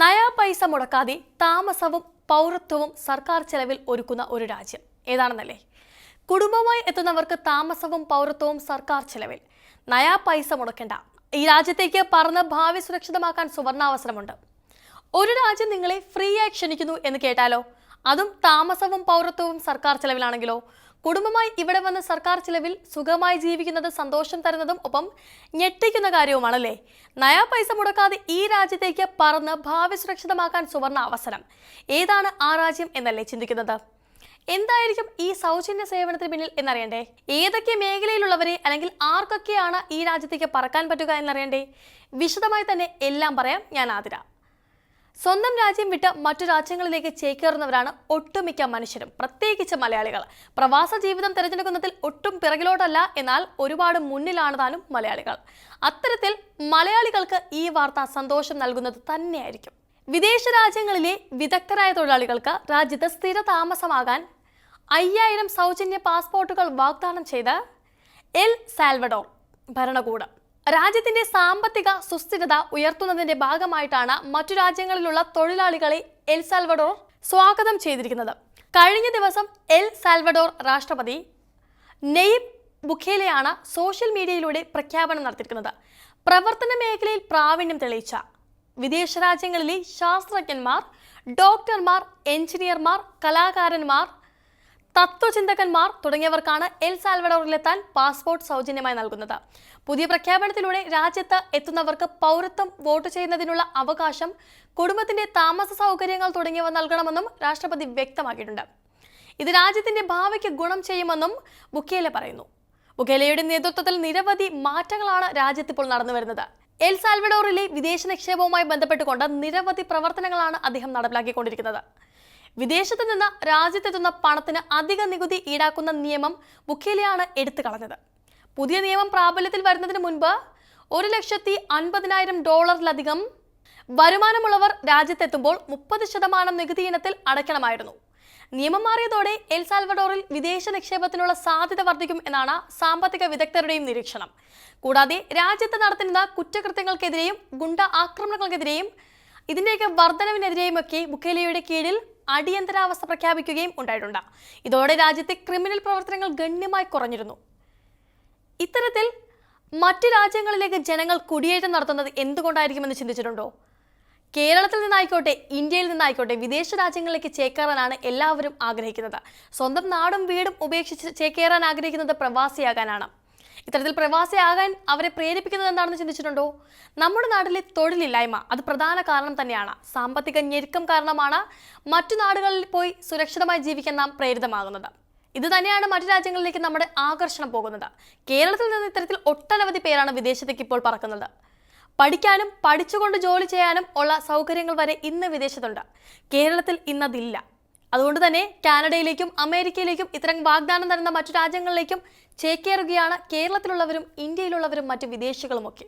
നയാ പൈസ മുടക്കാതെ താമസവും പൗരത്വവും സർക്കാർ ചെലവിൽ ഒരുക്കുന്ന ഒരു രാജ്യം. ഏതാണെന്നല്ലേ? കുടുംബമായി എത്തുന്നവർക്ക് താമസവും പൗരത്വവും സർക്കാർ ചെലവിൽ. നയാ പൈസ മുടക്കേണ്ട. ഈ രാജ്യത്തേക്ക് പറന്ന് ഭാവി സുരക്ഷിതമാക്കാൻ സുവർണാവസരമുണ്ട്. ഒരു രാജ്യം നിങ്ങളെ ഫ്രീ ആയി ക്ഷണിക്കുന്നു എന്ന് കേട്ടാലോ? അതും താമസവും പൗരത്വവും സർക്കാർ ചെലവിലാണെങ്കിലോ? കുടുംബമായി ഇവിടെ വന്ന സർക്കാർ ചിലവിൽ സുഖമായി ജീവിക്കുന്നത് സന്തോഷം തരുന്നതും ഒപ്പം ഞെട്ടിക്കുന്ന കാര്യവുമാണല്ലേ? നയാ പൈസ മുടക്കാതെ ഈ രാജ്യത്തേക്ക് പറന്ന് ഭാവി സുരക്ഷിതമാക്കാൻ സുവർണ അവസരം. ഏതാണ് ആ രാജ്യം എന്നല്ലേ ചിന്തിക്കുന്നത്? എന്തായിരിക്കും ഈ സൗജന്യ സേവനത്തിന് പിന്നിൽ എന്നറിയണ്ടേ? ഏതൊക്കെ മേഖലയിലുള്ളവരെ അല്ലെങ്കിൽ ആർക്കൊക്കെയാണ് ഈ രാജ്യത്തേക്ക് പറക്കാൻ പറ്റുക എന്നറിയണ്ടേ? വിശദമായി തന്നെ എല്ലാം പറയാം ഞാൻ ആതിര. സ്വന്തം രാജ്യം വിട്ട് മറ്റു രാജ്യങ്ങളിലേക്ക് ചേക്കേറുന്നവരാണ് ഒട്ടുമിക്ക മനുഷ്യരും പ്രത്യേകിച്ച് മലയാളികൾ. പ്രവാസ ജീവിതം തിരഞ്ഞെടുക്കുന്നതിൽ ഒട്ടും പിറകിലോട്ടല്ല എന്നാൽ ഒരുപാട് മുന്നിലാണ് താനും മലയാളികൾ. അത്തരത്തിൽ മലയാളികൾക്ക് ഈ വാർത്ത സന്തോഷം നൽകുന്നത് തന്നെയായിരിക്കും. വിദേശ രാജ്യങ്ങളിലെ വിദഗ്ധരായ തൊഴിലാളികൾക്ക് രാജ്യത്ത് സ്ഥിര താമസമാകാൻ അയ്യായിരം സൗജന്യ പാസ്പോർട്ടുകൾ വാഗ്ദാനം ചെയ്ത് എൽ സാൽവഡോർ ഭരണകൂടം. രാജ്യത്തിന്റെ സാമ്പത്തിക സുസ്ഥിരത ഉയർത്തുന്നതിന്റെ ഭാഗമായിട്ടാണ് മറ്റു രാജ്യങ്ങളിലുള്ള തൊഴിലാളികളെ എൽ സാൽവഡോർ സ്വാഗതം ചെയ്തിരിക്കുന്നത്. കഴിഞ്ഞ ദിവസം എൽ സാൽവഡോർ രാഷ്ട്രപതി നെയ്ബ് ബുഖേലയാണ് സോഷ്യൽ മീഡിയയിലൂടെ പ്രഖ്യാപനം നടത്തിയിരിക്കുന്നത്. പ്രവർത്തന മേഖലയിൽ പ്രാവീണ്യം തെളിയിച്ച വിദേശ രാജ്യങ്ങളിലെ ശാസ്ത്രജ്ഞന്മാർ ഡോക്ടർമാർ എഞ്ചിനീയർമാർ കലാകാരന്മാർ തത്വചിന്തകന്മാർ തുടങ്ങിയവർക്കാണ് എൽ സാൽവഡോറിലെത്താൻ പാസ്പോർട്ട് സൗജന്യമായി നൽകുന്നത്. പുതിയ പ്രഖ്യാപനത്തിലൂടെ രാജ്യത്ത് എത്തുന്നവർക്ക് പൗരത്വം വോട്ട് ചെയ്യുന്നതിനുള്ള അവകാശം കുടുംബത്തിന്റെ താമസ സൗകര്യങ്ങൾ തുടങ്ങിയവ നൽകണമെന്നും രാഷ്ട്രപതി വ്യക്തമാക്കിയിട്ടുണ്ട്. ഇത് രാജ്യത്തിന്റെ ഭാവിക്ക് ഗുണം ചെയ്യുമെന്നും ബുക്കേല പറയുന്നു. ബുക്കേലയുടെ നേതൃത്വത്തിൽ നിരവധി മാറ്റങ്ങളാണ് രാജ്യത്ത് ഇപ്പോൾ നടന്നു വരുന്നത്. എൽ സാൽവഡോറിലെ വിദേശ നിക്ഷേപവുമായി ബന്ധപ്പെട്ടുകൊണ്ട് നിരവധി പ്രവർത്തനങ്ങളാണ് അദ്ദേഹം നടപ്പിലാക്കിക്കൊണ്ടിരിക്കുന്നത്. വിദേശത്ത് നിന്ന് രാജ്യത്തെത്തുന്ന പണത്തിന് അധിക നികുതി ഈടാക്കുന്ന നിയമം ബുക്കേലിയാണ് എടുത്തു കളഞ്ഞത്. പുതിയ നിയമം പ്രാബല്യത്തിൽ വരുന്നതിന് മുൻപ് ഒരു ലക്ഷത്തി അൻപതിനായിരം ഡോളറിലധികം വരുമാനമുള്ളവർ രാജ്യത്തെത്തുമ്പോൾ മുപ്പത് ശതമാനം നികുതി ഇനത്തിൽ അടയ്ക്കണമായിരുന്നു. നിയമം മാറിയതോടെ എൽ സാൽവഡോറിൽ വിദേശ നിക്ഷേപത്തിനുള്ള സാധ്യത വർദ്ധിക്കും എന്നാണ് സാമ്പത്തിക വിദഗ്ധരുടെയും നിരീക്ഷണം. കൂടാതെ രാജ്യത്ത് നടത്തുന്ന കുറ്റകൃത്യങ്ങൾക്കെതിരെയും ഗുണ്ട ആക്രമണങ്ങൾക്കെതിരെയും ഇതിന്റെയൊക്കെ വർധനവിനെതിരെയുമൊക്കെ ബുക്കേലിയയുടെ കീഴിൽ അടിയന്തരാവസ്ഥ പ്രഖ്യാപിക്കുകയും ഉണ്ടായിട്ടുണ്ട്. ഇതോടെ രാജ്യത്തെ ക്രിമിനൽ പ്രവർത്തനങ്ങൾ ഗണ്യമായി കുറഞ്ഞിരുന്നു. ഇത്തരത്തിൽ മറ്റു രാജ്യങ്ങളിലേക്ക് ജനങ്ങൾ കുടിയേറ്റം നടത്തുന്നത് എന്തുകൊണ്ടായിരിക്കുമെന്ന് ചിന്തിച്ചിട്ടുണ്ടോ? കേരളത്തിൽ നിന്നായിക്കോട്ടെ ഇന്ത്യയിൽ നിന്നായിക്കോട്ടെ വിദേശ രാജ്യങ്ങളിലേക്ക് ചേക്കേറാനാണ് എല്ലാവരും ആഗ്രഹിക്കുന്നത്. സ്വന്തം നാടും വീടും ഉപേക്ഷിച്ച് ചേക്കേറാൻ ആഗ്രഹിക്കുന്നത് പ്രവാസിയാകാനാണ്. ഇത്തരത്തിൽ പ്രവാസിയാകാൻ അവരെ പ്രേരിപ്പിക്കുന്നത് എന്താണെന്ന് ചിന്തിച്ചിട്ടുണ്ടോ? നമ്മുടെ നാട്ടിലെ തൊഴിലില്ലായ്മ അത് പ്രധാന കാരണം തന്നെയാണ്. സാമ്പത്തിക ഞെരുക്കം കാരണമാണ് മറ്റു നാടുകളിൽ പോയി സുരക്ഷിതമായി ജീവിക്കാൻ നാം പ്രേരിതമാകുന്നത്. ഇത് തന്നെയാണ് മറ്റു രാജ്യങ്ങളിലേക്ക് നമ്മുടെ ആകർഷണം പോകുന്നത്. കേരളത്തിൽ നിന്ന് ഇത്തരത്തിൽ ഒട്ടനവധി പേരാണ് വിദേശത്തേക്ക് ഇപ്പോൾ പറക്കുന്നത്. പഠിക്കാനും പഠിച്ചുകൊണ്ട് ജോലി ചെയ്യാനും ഉള്ള സൗകര്യങ്ങൾ വരെ ഇന്ന് വിദേശത്തുണ്ട്. കേരളത്തിൽ ഇന്നതില്ല. അതുകൊണ്ട് തന്നെ കാനഡയിലേക്കും അമേരിക്കയിലേക്കും ഇത്തരം വാഗ്ദാനം തരുന്ന മറ്റു രാജ്യങ്ങളിലേക്കും ചേക്കേറുകയാണ് കേരളത്തിലുള്ളവരും ഇന്ത്യയിലുള്ളവരും മറ്റു വിദേശികളുമൊക്കെ.